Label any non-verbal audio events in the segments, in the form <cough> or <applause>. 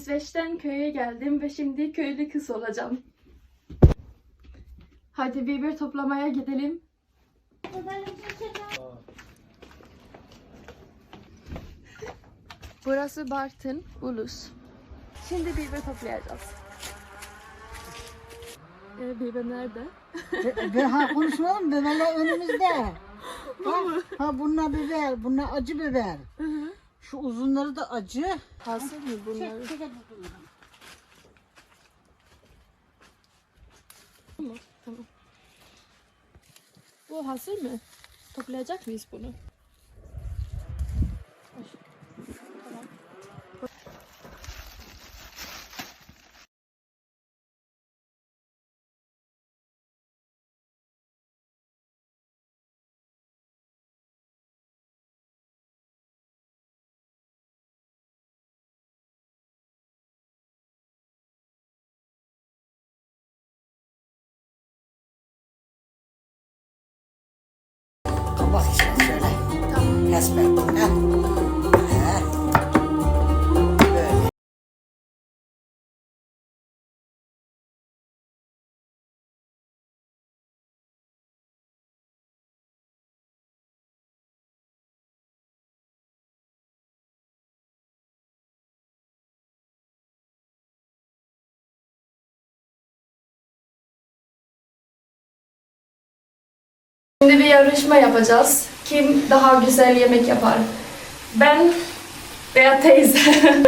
İsveç'ten köye geldim ve şimdi köylü kız olacağım. Hadi biber toplamaya gidelim. <laughs> Burası Bartın, Ulus. Şimdi biber toplayacağız. Ee, biber nerede? Ve ha konuşalım biberler önümüzde. <laughs> Ha, ha bunlar biber, bunlar acı biber. Şu uzunları da acı. Hazır mı bunlar? Çek, çek tamam. Bu hazır mı? Toplayacak mıyız bunu? Bak işte şöyle. Kesme. Ha. Şimdi bir yarışma yapacağız. Kim daha güzel yemek yapar? Ben veya teyze. <laughs>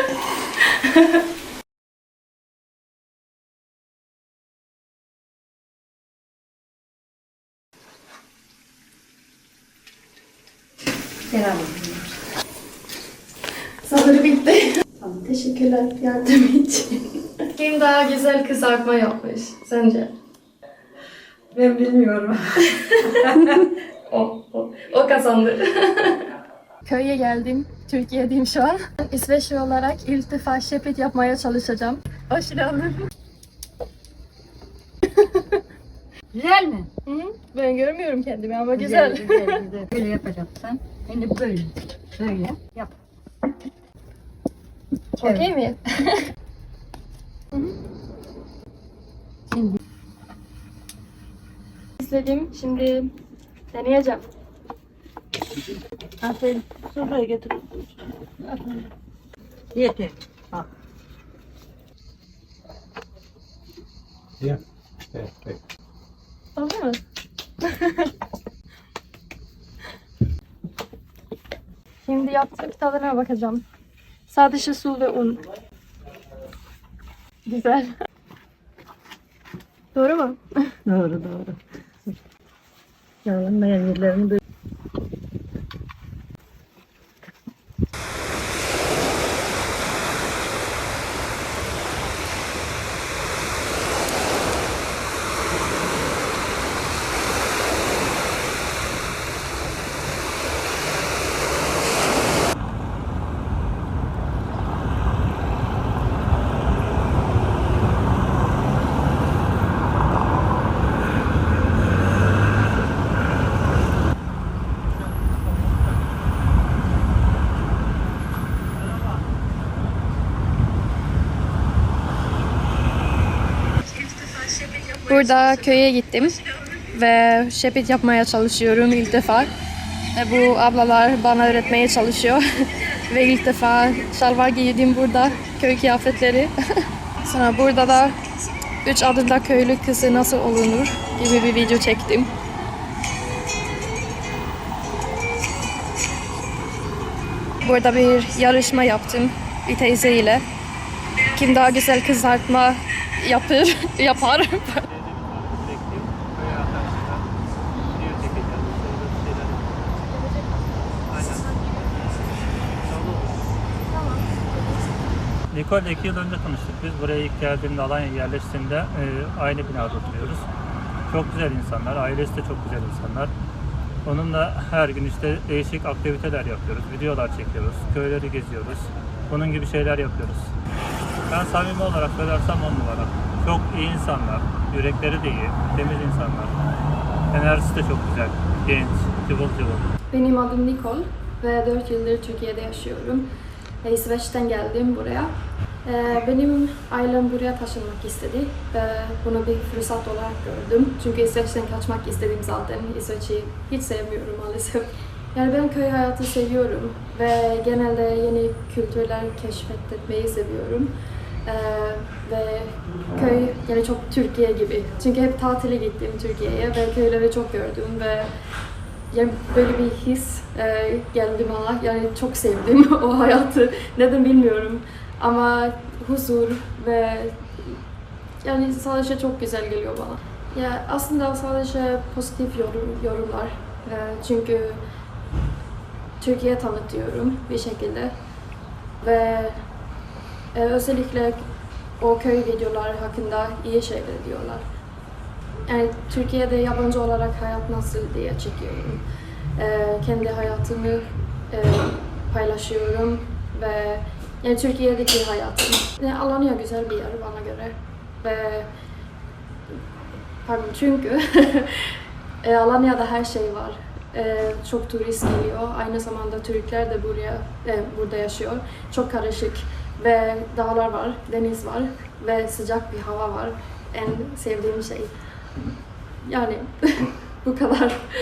Sanırım bitti. Teşekkürler yardım için. Kim daha güzel kızartma yapmış sence? Ben bilmiyorum. <laughs> O, o, o kazandı. <laughs> Köye geldim. Türkiye'deyim şu an. İsveçli olarak ilk defa şepet yapmaya çalışacağım. Geldin. <laughs> Güzel mi? Hı? Ben görmüyorum kendimi ama güzel. Güzel, güzel. Böyle yapacaksın. Şimdi böyle. Böyle yap. Okey mi? Şimdi İzledim. Şimdi deneyeceğim. aferin. Sofraya getir. Yeter. Bak. Ja. Perfect. Oldu mu? <laughs> Şimdi yaptık tadına bakacağım. Sadece su ve un. Güzel. <laughs> Doğru mu? Doğru doğru. ഞാൻ എന്നെ കഴിഞ്ഞില്ല Burada köye gittim ve şepet yapmaya çalışıyorum ilk defa. E, Bu ablalar bana öğretmeye çalışıyor <laughs> ve ilk defa şalvar giydim burada köy kıyafetleri. <laughs> Sonra burada da üç adımda köylü kızı nasıl olunur gibi bir video çektim. Burada bir yarışma yaptım bir teyze ile. Kim daha güzel kızartma yapır, <laughs> yapar. Nicole iki yıl önce tanıştık biz. Buraya ilk geldiğimde Alanya yerleştiğinde e, aynı binada oturuyoruz. Çok güzel insanlar, ailesi de çok güzel insanlar. Onunla her gün işte değişik aktiviteler yapıyoruz, videolar çekiyoruz, köyleri geziyoruz. Bunun gibi şeyler yapıyoruz. Ben samimi olarak söylersem on numara. Çok iyi insanlar, yürekleri de iyi, temiz insanlar. Enerjisi de çok güzel, genç, cıvıl cıvıl. Benim adım Nicole ve 4 yıldır Türkiye'de yaşıyorum. Ve İsveç'ten geldim buraya. Ee, Benim ailem buraya taşınmak istedi ve bunu bir fırsat olarak gördüm. Çünkü İsveç'ten kaçmak istedim zaten. İsveç'i hiç sevmiyorum maalesef. <laughs> Yani ben köy hayatı seviyorum ve genelde yeni kültürler keşfetmeyi seviyorum. Ee, ve köy yani çok Türkiye gibi. Çünkü hep tatile gittim Türkiye'ye ve köyleri çok gördüm ve yani böyle bir his e, geldi bana. Yani çok sevdim <laughs> o hayatı. Neden bilmiyorum. Ama huzur ve yani sadece çok güzel geliyor bana. Ya aslında sadece pozitif yorum, yorumlar. E, çünkü Türkiye tanıtıyorum bir şekilde. Ve e, özellikle o köy videolar hakkında iyi şeyler diyorlar. Yani Türkiye'de yabancı olarak hayat nasıl diye çekiyorum. Ee, kendi hayatımı e, paylaşıyorum ve yani Türkiye'deki hayatım. Yani Alanya güzel bir yer bana göre ve pardon çünkü <laughs> e, Alanya'da her şey var. E, çok turist geliyor. Aynı zamanda Türkler de buraya e, burada yaşıyor. Çok karışık ve dağlar var, deniz var ve sıcak bir hava var. En sevdiğim şey. Yani <laughs> bu kadar.